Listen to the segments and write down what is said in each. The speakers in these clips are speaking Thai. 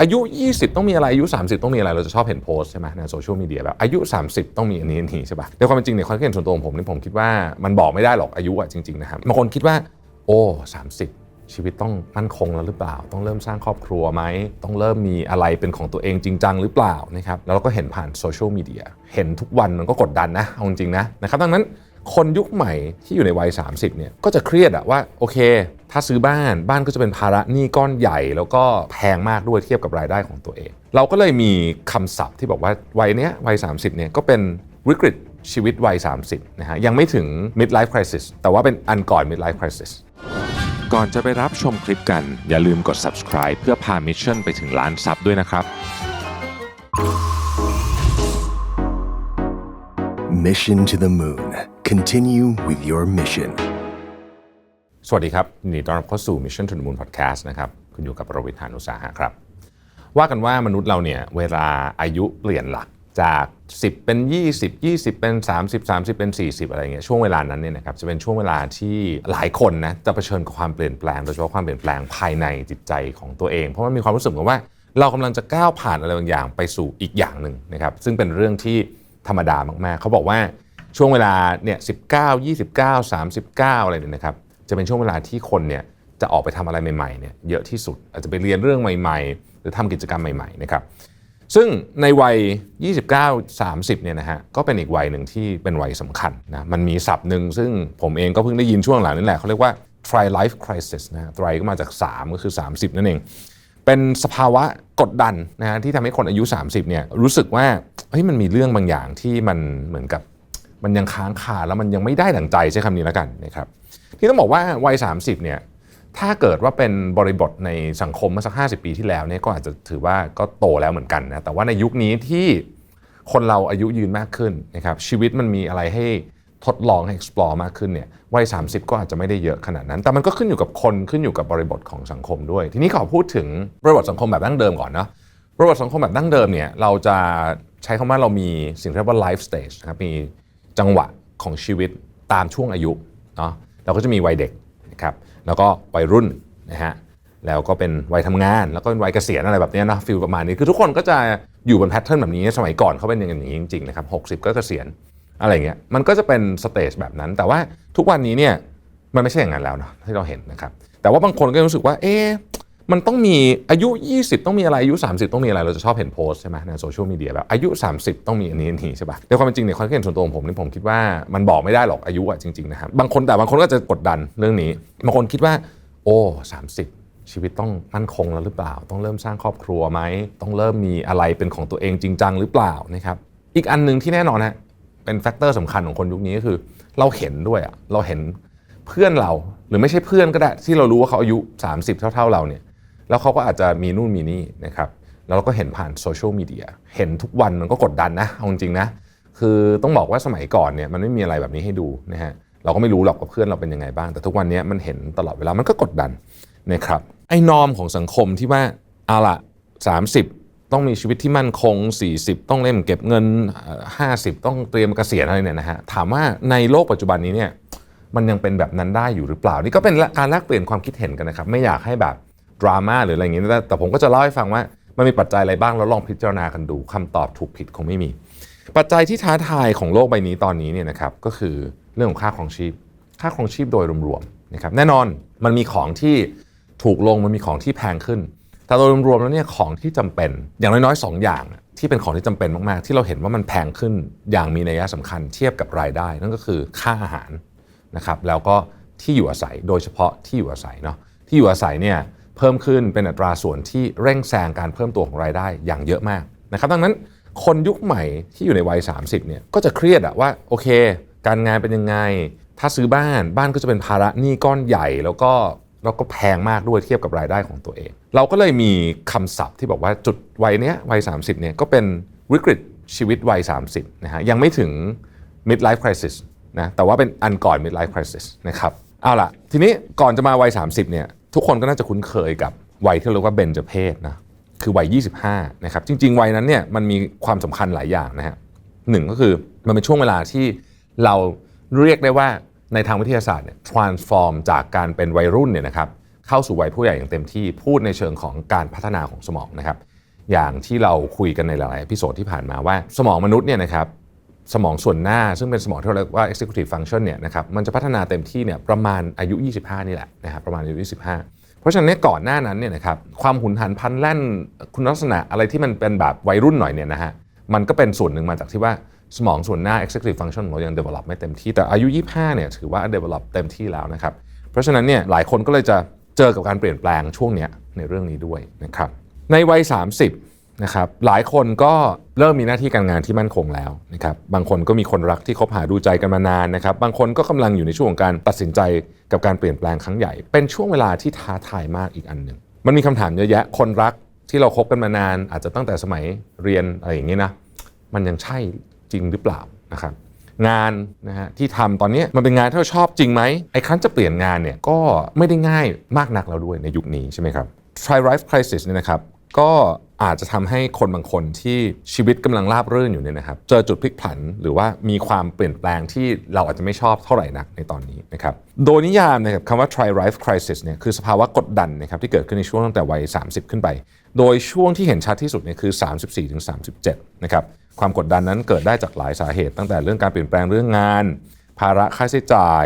อายุ 20 ต้องมีอะไร อายุ 30 ต้องมีอะไร เราจะชอบเห็นโพสใช่ไหมในโซเชียลมีเดียแบบอายุ 30 ต้องมีอันนี้อันนี้ใช่ปะในความเป็นจริงเนี่ยความคิดเห็นส่วนตัวของผมนี่ผมคิดว่ามันบอกไม่ได้หรอกอายุอะจริงๆนะครับบางคนคิดว่า โอ้ 30ชีวิตต้องมั่นคงแล้วหรือเปล่า ต้องเริ่มสร้างครอบครัวไหม ต้องเริ่มมีอะไรเป็นของตัวเองจริงจังหรือเปล่านะครับ แล้วเราก็เห็นผ่านโซเชียลมีเดีย เห็นทุกวันมันก็กดดันนะเอาจริงๆนะนะครับ ดังนั้น คนยุคใหม่ที่อยู่ในวัย 30เนี่ยก็จะเครียดอะว่าโอเค ถ้าซื้อบ้านบ้านก็จะเป็นภาระหนี้ก้อนใหญ่ แล้วก็แพงมากด้วยเทียบกับรายได้ของตัวเอง เราก็เลยมีคำศัพท์ที่บอกว่าวัยเนี้ยวัย 30เนี่ยก็เป็นวิกฤตชีวิตวัย 30นะฮะยังไม่ถึง midlife crisis แต่ว่าเป็นอันก่อน midlife crisis ก่อนจะไปรับชมคลิปกัน อย่าลืมกด subscribe เพื่อพามิชชั่นไปถึงล้านซับด้วยนะครับ Mission to the Moon. Continue with your mission. สวัสดีครับยินดีต้อนรับเข้าสู่ Mission to the Moon Podcast นะครับ คุณอยู่กับประวิทยานุสาหะครับ ว่ากันว่ามนุษย์เราเนี่ย เวลาอายุเปลี่ยนหลักจาก 10 เป็น 20 20 เป็น 30 30 เป็น 40 อะไรเงี้ยช่วงเวลานั้นเนี่ยนะครับจะเป็นช่วงเวลาที่หลายคนนะจะเผชิญกับความเปลี่ยนแปลงโดยเฉพาะความเปลี่ยนแปลงภายในจิตใจของตัวเอง เพราะมันมีความรู้สึกเหมือนว่า เรากำลังจะก้าวผ่านอะไรบางอย่างไปสู่อีกอย่างหนึ่งนะครับซึ่งเป็นเรื่องที่ธรรมดามากๆ เขาบอกว่า ช่วงเวลาเนี่ย19 29 39อะไรเนี่ยนะครับจะเป็นช่วงเวลาที่คนเนี่ยจะออกไปทำอะไรใหม่ๆเนี่ยเยอะที่สุดอาจจะไปเรียนเรื่องใหม่ ๆ หรือทำกิจกรรมใหม่ๆนะครับซึ่งในวัย 29 30 เนี่ยนะฮะ ก็เป็นอีกวัยหนึ่งที่เป็นวัยสำคัญนะ มันมีศัพท์หนึ่งซึ่งผมเองก็เพิ่งได้ยินช่วงหลังนี่แหละ เขาเรียกว่า tri life crisis นะฮะ tri ก็มาจาก 3 ก็คือ 30 นั่นเอง เป็นสภาวะกดดันนะฮะที่ทำให้คนอายุ 30 เนี่ยรู้สึกว่า เฮ้ย มันมีเรื่องบางอย่างที่มันเหมือนกับ มันยังค้างคาแล้วมันยังไม่ได้ดั่งใจใช้คำนี้แล้วกันนะครับที่ต้องบอกว่าวัย 30เนี่ยถ้าเกิดว่าเป็นบริบทในสังคมเมื่อสัก 50 ปีที่แล้วเนี่ยก็อาจจะถือว่าก็โตแล้วเหมือนกันนะแต่ว่าในยุคนี้ที่คนเราอายุยืนมากขึ้นนะครับชีวิตมันมีอะไรให้ทดลองให้ explore มากขึ้นเนี่ยวัย 30 ก็อาจจะไม่ได้เยอะขนาดนั้น แต่มันก็ขึ้นอยู่กับคนขึ้นอยู่กับบริบทของสังคมด้วย ทีนี้ขอพูดถึงบริบทสังคมแบบดั้งเดิมก่อนเนาะบริบทสังคมแบบดั้งเดิมเนี่ยเราจะใช้คำว่าเรามีสิ่งที่เรียกว่า life stage ครับมี จังหวะของชีวิตตามช่วงอายุเนาะเราก็จะมีวัยเด็กนะครับแล้วก็วัยรุ่นนะฮะแล้วก็เป็นวัยทำงาน แล้วก็เป็นวัยเกษียณอะไรแบบนี้นะฟิลประมาณนี้คือทุกคนก็จะอยู่บนแพทเทิร์นแบบนี้สมัยก่อนเขาเป็นอย่างนี้จริงๆนะครับ60ก็เกษียณอะไรเงี้ยมันก็จะเป็นสเตจแบบนั้น แต่ว่าทุกวันนี้เนี่ยมันไม่ใช่อย่างนั้นแล้วเนาะที่เราเห็นนะครับแต่ว่าบางคนก็รู้สึกว่าเอ๊ะ มันต้องมีอายุ 20 ต้องมีอะไรอายุ 30 ต้องมีอะไรเราจะชอบเห็นโพสใช่ไหมในโซเชียลมีเดียแบบอายุ 30 ต้องมีอันนี้อันนี้ใช่ปะในความเป็นจริงเนี่ยความคิดเห็นส่วนตัวของผมนี่ผมคิดว่ามันบอกไม่ได้หรอกอายุอะจริงๆนะครับบางคนแต่บางคนก็จะกดดันเรื่องนี้บางคนคิดว่า โอ้30ชีวิตต้องมั่นคงแล้วหรือเปล่า ต้องเริ่มสร้างครอบครัวไหม ต้องเริ่มมีอะไรเป็นของตัวเองจริงจังหรือเปล่านะครับ อีกอันหนึ่งที่แน่นอนฮะ เป็นแฟกเตอร์สำคัญของคนยุคนี้ก็คือ เราเห็นด้วยอะเราเห็นเพื่อนเรา หรือไม่ใช่เพื่อนก็ได้ที่เรารู้ว่าเขาอายุ 30 เท่า ๆเราเนี่ย แล้วเขาก็อาจจะมีนู่นมีนี่นะครับแล้วเราก็เห็นผ่านโซเชียลมีเดียเห็นทุกวันมันก็กดดันนะเอาจริงๆนะคือต้องบอกว่าสมัยก่อนเนี่ยมันไม่มีอะไรแบบนี้ให้ดูนะฮะเราก็ไม่รู้หรอกว่าเพื่อนเราเป็นยังไงบ้าง แต่ทุกวันนี้มันเห็นตลอดเวลามันก็กดดันนะครับไอ้นอมของสังคมที่ว่าเอาละ30 ต้องมีชีวิตที่มั่นคง 40 ต้องเล่มเก็บเงิน 50 ต้องเตรียมเกษียณอะไรเนี่ยนะฮะถามว่าในโลกปัจจุบันนี้เนี่ยมันยังเป็นแบบนั้นได้อยู่หรือเปล่า นี่ก็เป็นการแลกเปลี่ยนความคิดเห็นกันนะครับ ไม่อยากให้แบบ ดราม่าหรืออะไรอย่างนี้แต่แต่ผมก็จะเล่าให้ฟังว่ามันมีปัจจัยอะไรบ้างแล้วลองพิจารณากันดูคำตอบถูกผิดคงไม่มี ปัจจัยที่ท้าทายของโลกใบนี้ตอนนี้เนี่ยนะครับก็คือเรื่องของค่าครองชีพ ค่าครองชีพโดยรวมๆนะครับแน่นอนมันมีของที่ถูกลงมันมีของที่แพงขึ้น แต่โดยรวมๆแล้วเนี่ยของที่จำเป็นอย่างน้อยๆสองอย่างที่เป็นของที่จำเป็นมากๆ ที่เราเห็นว่ามันแพงขึ้นอย่างมีนัยสำคัญเทียบกับรายได้ นั่นก็คือค่าอาหารนะครับแล้วก็ที่อยู่อาศัยโดยเฉพาะที่อยู่อาศัยเนาะที่อยู่อาศัยเนี่ย เพิ่มขึ้นเป็นอัตราส่วนที่เร่งแซงการเพิ่มตัวของรายได้อย่างเยอะมากนะครับดังนั้นคนยุคใหม่ที่อยู่ในวัย 30เนี่ยก็จะเครียดอะว่าโอเค การงานเป็นยังไง ถ้าซื้อบ้านบ้านก็จะเป็นภาระหนี้ก้อนใหญ่แล้วก็แล้วก็แพงมากด้วยเทียบกับรายได้ของตัวเอง เราก็เลยมีคำศัพท์ที่บอกว่าจุดวัยเนี้ยวัย 30เนี่ยก็เป็นวิกฤตชีวิตวัย 30นะฮะยังไม่ถึง midlife crisis นะแต่ว่าเป็นอันก่อน midlife crisis นะครับเอาล่ะ ทีนี้ก่อนจะมาวัย 30เนี่ย ทุกคนก็น่าจะคุ้นเคยกับวัยที่เรียกว่าเบญจเพศนะคือวัย 25 นะครับ จริง ๆ วัยนั้นเนี่ยมันมีความสำคัญหลายอย่างนะฮะหนึ่งก็คือมันเป็นช่วงเวลาที่เราเรียกได้ว่าในทางวิทยาศาสตร์เนี่ย transform จากการเป็นวัยรุ่นเนี่ยนะครับเข้าสู่วัยผู้ใหญ่อย่างเต็มที่พูดในเชิงของการพัฒนาของสมองนะครับ อย่างที่เราคุยกันในหลายๆพิโซดที่ผ่านมาว่าสมองมนุษย์เนี่ยนะครับ สมองส่วนหน้า ซึ่งเป็นสมองที่เราเรียกว่า executive function เนี่ยนะครับมันจะพัฒนาเต็มที่เนี่ยประมาณอายุ 25 นี่แหละนะครับประมาณอายุ 25 เพราะฉะนั้นก่อนหน้านั้นเนี่ยนะครับความหุนหันพันแล่นคุณลักษณะอะไรที่มันเป็นแบบวัยรุ่นหน่อยเนี่ยนะฮะมันก็เป็นส่วนหนึ่งมาจากที่ว่าสมองส่วนหน้า executive function ของเรายัง develop ไม่เต็มที่แต่อายุ 25 เนี่ยถือว่า develop เต็มที่แล้วนะครับเพราะฉะนั้นเนี่ยหลายคนก็เลยจะเจอกับการเปลี่ยนแปลงช่วงเนี้ยในเรื่องนี้ด้วยนะครับในวัย 30 นะครับหลายคนก็เริ่มมีหน้าที่การงานที่มั่นคงแล้วนะครับบางคนก็มีคนรักที่คบหาดูใจกันมานานนะครับบางคนก็กำลังอยู่ในช่วงของการตัดสินใจกับการเปลี่ยนแปลงครั้งใหญ่ เป็นช่วงเวลาที่ท้าทายมากอีกอันหนึ่งมันมีคำถามเยอะแยะ คนรักที่เราคบกันมานาน อาจจะตั้งแต่สมัยเรียนอะไรอย่างนี้นะมันยังใช่จริงหรือเปล่านะครับงานนะฮะที่ทำตอนนี้มันเป็นงานที่เราชอบจริงไหมไอ้ครั้นจะเปลี่ยนงานเนี่ยก็ไม่ได้ง่ายมากนักแล้วด้วยในยุคนี้ใช่ไหมครับ Try Life Crisis เนี่ยนะครับ ก็อาจจะทำให้คนบางคนที่ชีวิตกำลังราบรื่นอยู่เนี่ยนะครับ เจอจุดพลิกผันหรือว่ามีความเปลี่ยนแปลงที่เราอาจจะไม่ชอบเท่าไหร่นักในตอนนี้นะครับ โดยนิยามนะครับคำว่า Try Life Crisis เนี่ยคือสภาวะกดดันนะครับที่เกิดขึ้นในช่วงตั้งแต่วัย 30 ขึ้นไป โดยช่วงที่เห็นชัดที่สุดเนี่ยคือ 34-37 นะครับ ความกดดันนั้นเกิดได้จากหลายสาเหตุ ตั้งแต่เรื่องการเปลี่ยนแปลงเรื่องงาน ภาระค่าใช้จ่าย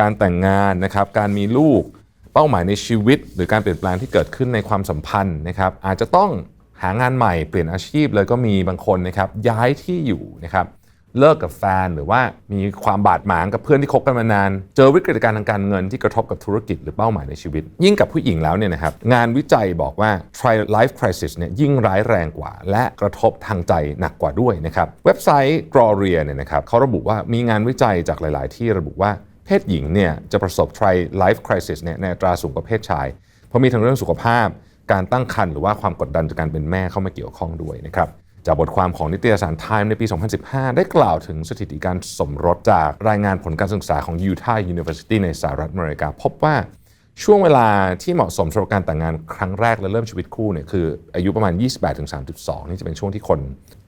การแต่งงานนะครับการมีลูก เป้าหมายในชีวิต หรือการเปลี่ยนแปลงที่เกิดขึ้นในความสัมพันธ์นะครับอาจจะต้องหางานใหม่เปลี่ยนอาชีพเลยก็มีบางคนนะครับย้ายที่อยู่นะครับเลิกกับแฟนหรือว่ามีความบาดหมางกับเพื่อนที่คบกันมานาน เจอวิกฤตการณ์ทางการเงินที่กระทบกับธุรกิจหรือเป้าหมายในชีวิต ยิ่งกับผู้หญิงแล้วเนี่ยนะครับงานวิจัยบอกว่า Try Life Crisis เนี่ยยิ่งร้ายแรงกว่า และกระทบทางใจหนักกว่าด้วยนะครับเว็บไซต์ Gloria เนี่ยนะครับเขาระบุว่ามีงานวิจัยจากหลาย ๆ ที่ระบุว่า เพศหญิงเนี่ยจะประสบ Try Life Crisis เนี่ยในตราสูงกว่าเพศชาย เพราะมีทั้งเรื่องสุขภาพ การตั้งครรภ์หรือว่าความกดดันจากการเป็นแม่เข้ามาเกี่ยวข้องด้วยนะครับจากบทความของนิตยสาร Time ในปี 2015 ได้กล่าวถึงสถิติการสมรสจากรายงานผลการศึกษาของ Utah University ในสหรัฐอเมริกา พบว่าช่วงเวลาที่เหมาะสมสำหรับการแต่งงานครั้งแรกและเริ่มชีวิตคู่เนี่ยคืออายุประมาณ 28-32 นี่จะเป็นช่วงที่คน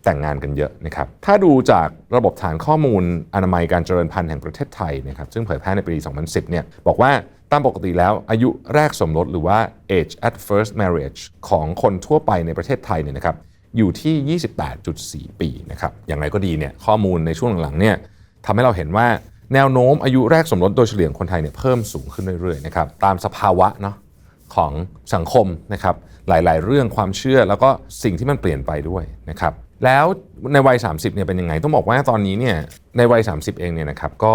แต่งงานกันเยอะนะครับ ถ้าดูจากระบบฐานข้อมูลอนามัยการเจริญพันธุ์แห่งประเทศไทยนะครับ ซึ่งเผยแพร่ในปี 2010 เนี่ย บอกว่าตามปกติแล้วอายุแรกสมรสหรือว่า age at first marriage ของคนทั่วไปในประเทศไทยเนี่ยนะครับ อยู่ที่ 28.4 ปีนะครับ อย่างไรก็ดีเนี่ย ข้อมูลในช่วงหลังๆ เนี่ยทำให้เราเห็นว่าแนวโน้มอายุแรกสมรสโดยเฉลี่ยงคนไทยเนี่ยเพิ่มสูงขึ้นเรื่อยๆนะครับ ตามสภาวะเนาะของสังคมนะครับ หลายๆ เรื่องความเชื่อแล้วก็สิ่งที่มันเปลี่ยนไปด้วยนะครับ แล้วในวัย 30เนี่ยเป็นยังไง ต้องบอกว่าตอนนี้เนี่ยในวัย 30 เองเนี่ยนะครับก็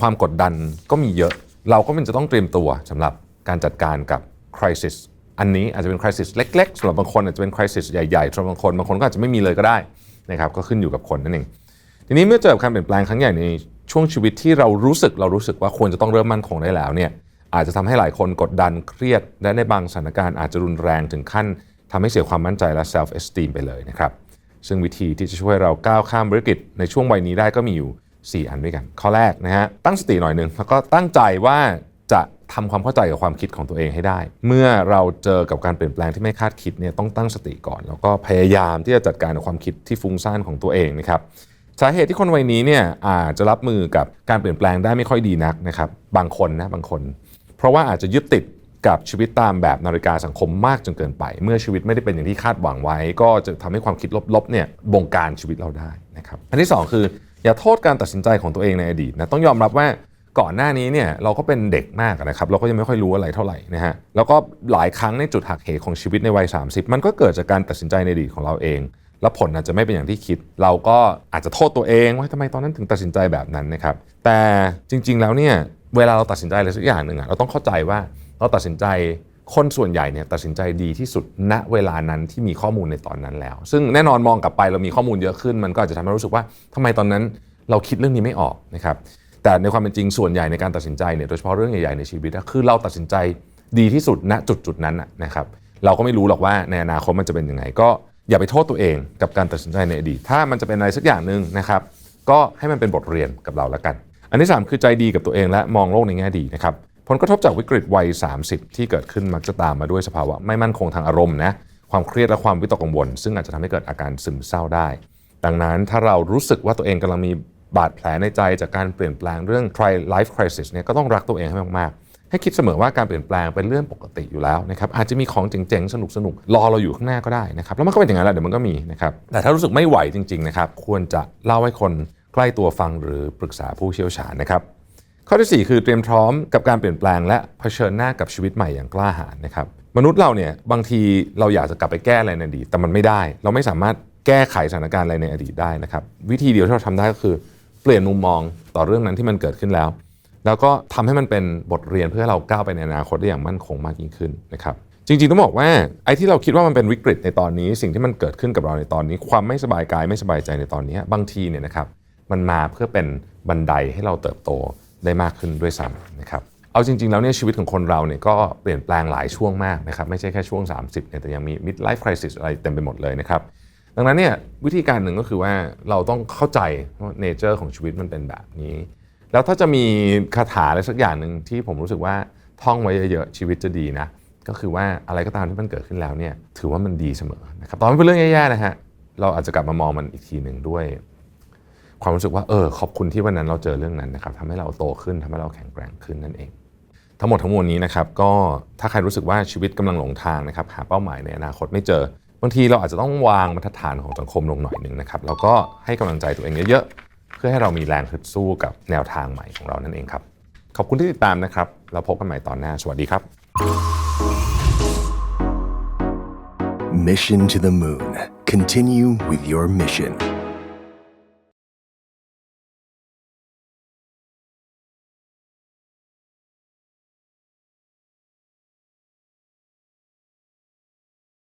ความกดดันก็มีเยอะ เราก็มันจะต้องเตรียมตัวสำหรับการจัดการกับ crisis อันนี้อาจจะเป็น crisis เล็กๆสำหรับบางคนอาจจะเป็น crisis ใหญ่ๆสำหรับบางคนบางคนก็อาจจะไม่มีเลยก็ได้นะครับก็ขึ้นอยู่กับคนนั่นเองทีนี้เมื่อเจอการเปลี่ยนแปลงครั้งใหญ่ในช่วงชีวิตที่เรารู้สึกเรารู้สึกว่าควรจะต้องเริ่มมั่นคงได้แล้วเนี่ยอาจจะทำให้หลายคนกดดันเครียดและในบางสถานการณ์อาจจะรุนแรงถึงขั้นทำให้เสียความมั่นใจและ self esteem ไปเลยนะครับ ซึ่งวิธีที่จะช่วยเราก้าวข้ามวิกฤตในช่วงวัยนี้ได้ก็มีอยู่ 4 อันด้วยกัน ข้อแรกนะฮะตั้งสติหน่อยหนึ่งแล้วก็ตั้งใจว่าจะทำความเข้าใจกับความคิดของตัวเองให้ได้ เมื่อเราเจอกับการเปลี่ยนแปลงที่ไม่คาดคิดเนี่ยต้องตั้งสติก่อน แล้วก็พยายามที่จะจัดการกับความคิดที่ฟุ้งซ่านของตัวเองนะครับสาเหตุที่คนวัยนี้เนี่ยอาจจะรับมือกับการเปลี่ยนแปลงได้ไม่ค่อยดีนักนะครับบางคนนะบางคน เพราะว่าอาจจะยึดติด กับชีวิตตามแบบนาฬิกาสังคมมากจนเกินไป เมื่อชีวิตไม่ได้เป็นอย่างที่คาดหวังไว้ ก็จะทำให้ความคิดลบๆเนี่ยบงการชีวิตเราได้นะครับอันที่สองคืออย่าโทษการตัดสินใจของตัวเองในอดีตนะต้องยอมรับว่าก่อนหน้านี้เนี่ยเราก็เป็นเด็กมากนะครับเราก็ยังไม่ค่อยรู้อะไรเท่าไหร่นะฮะแล้วก็หลายครั้งในจุดหักเหของชีวิตในวัย 30 มันก็เกิดจากการตัดสินใจในอดีตของเราเอง แล้วผลอาจจะไม่เป็นอย่างที่คิด เราก็อาจจะโทษตัวเองว่าทำไมตอนนั้นถึงตัดสินใจแบบนั้นนะครับแต่จริง ๆแล้วเนี่ย เวลาเราตัดสินใจอะไรสักอย่างหนึ่งอะเราต้องเข้าใจว่าเราตัดสินใจคนส่วนใหญ่เนี่ยตัดสินใจดีที่สุดณเวลานั้นที่มีข้อมูลในตอนนั้นแล้ว ซึ่งแน่นอนมองกลับไปเรามีข้อมูลเยอะขึ้น มันก็อาจจะทำให้รู้สึกว่าทำไมตอนนั้นเราคิดเรื่องนี้ไม่ออกนะครับแต่ในความเป็นจริงส่วนใหญ่ในการตัดสินใจเนี่ยโดยเฉพาะเรื่องใหญ่ๆในชีวิตคือเราตัดสินใจดีที่สุดณจุดจุดๆนั้นนะครับเราก็ไม่รู้หรอกว่าในอนาคตมันจะเป็นยังไง ก็อย่าไปโทษตัวเองกับการตัดสินใจในอดีตถ้ามันจะเป็นอะไรสักอย่างหนึ่งนะครับก็ให้มันเป็นบทเรียนกับเราแล้วกัน อันที่ 3 คือใจดีกับตัวเองและมองโลกในแง่ดีนะครับผลกระทบจากวิกฤตวัย 30 ที่เกิดขึ้นมักจะตามมาด้วยสภาวะไม่มั่นคงทางอารมณ์นะความเครียดและความวิตกกังวล ซึ่งอาจจะทำให้เกิดอาการซึมเศร้าได้ ดังนั้นถ้าเรารู้สึกว่าตัวเองกำลังมีบาดแผลในใจจากการเปลี่ยนแปลงเรื่อง try life crisis เนี่ยก็ต้องรักตัวเองให้มากๆ ให้คิดเสมอว่าการเปลี่ยนแปลงเป็นเรื่องปกติอยู่แล้วนะครับอาจจะมีของเจ๋งๆ สนุกๆรอเราอยู่ข้างหน้าก็ได้นะครับแล้วมันก็เป็นอย่างนั้นแหละเดี๋ยวมันก็มีนะครับแต่ถ้ารู้สึกไม่ไหวจริงๆนะครับควรจะเล่าให้คน ใกล้ตัวฟังหรือปรึกษาผู้เชี่ยวชาญนะครับ ข้อที่ 4 คือเตรียมพร้อมกับการเปลี่ยนแปลงและเผชิญหน้ากับชีวิตใหม่อย่างกล้าหาญนะครับมนุษย์เราเนี่ยบางทีเราอยากจะกลับไปแก้อะไรในอดีตแต่มันไม่ได้ เราไม่สามารถแก้ไขสถานการณ์อะไรในอดีตได้นะครับ วิธีเดียวที่เราทำได้ก็คือเปลี่ยนมุมมองต่อเรื่องนั้นที่มันเกิดขึ้นแล้ว แล้วก็ทำให้มันเป็นบทเรียนเพื่อเราก้าวไปในอนาคตได้อย่างมั่นคงมากยิ่งขึ้นนะครับจริงๆต้องบอกว่าไอ้ที่เราคิดว่ามันเป็นวิกฤตในตอนนี้ สิ่งที่มันเกิดขึ้นกับเราในตอนนี้ ความไม่สบายกายไม่สบายใจในตอนนี้ บางทีเนี่ยนะครับ มันมาเพื่อเป็นบันไดให้เราเติบโตได้มากขึ้นด้วยซ้ำนะครับเอาจริง ๆ แล้วเนี่ยชีวิตของคนเราเนี่ยก็เปลี่ยนแปลงหลายช่วงมากนะครับไม่ใช่แค่ช่วง 30เนี่ยแต่ยังมี mid life crisis อะไรเต็มไปหมดเลยนะครับดังนั้นเนี่ยวิธีการหนึ่งก็คือว่าเราต้องเข้าใจว่าเนเจอร์ของชีวิตมันเป็นแบบนี้ แล้วถ้าจะมีคาถาอะไรสักอย่างหนึ่งที่ผมรู้สึกว่าท่องไว้เยอะๆชีวิตจะดีนะก็คือว่าอะไรก็ตามที่มันเกิดขึ้นแล้วเนี่ยถือว่ามันดีเสมอนะครับตอนมันเป็นเรื่องแย่ๆนะฮะเราอาจจะกลับมามองมันอีกทีหนึ่งด้วย ความรู้สึกว่าเออขอบคุณที่วันนั้นเราเจอเรื่องนั้นนะครับทำให้เราโตขึ้นทำให้เราแข็งแกร่งขึ้นนั่นเอง ทั้งหมดทั้งมวลนี้นะครับก็ถ้าใครรู้สึกว่าชีวิตกำลังหลงทางนะครับหาเป้าหมายในอนาคตไม่เจอบางทีเราอาจจะต้องวางบรรฐานของสังคมลงหน่อยหนึ่งนะครับแล้วก็ให้กำลังใจตัวเองเยอะๆเพื่อให้เรามีแรงฮึดสู้กับแนวทางใหม่ของเรานั่นเองครับขอบคุณที่ติดตามนะครับแล้วพบกันใหม่ตอนหน้าสวัสดีครับ Mission to the Moon. Continue with your mission.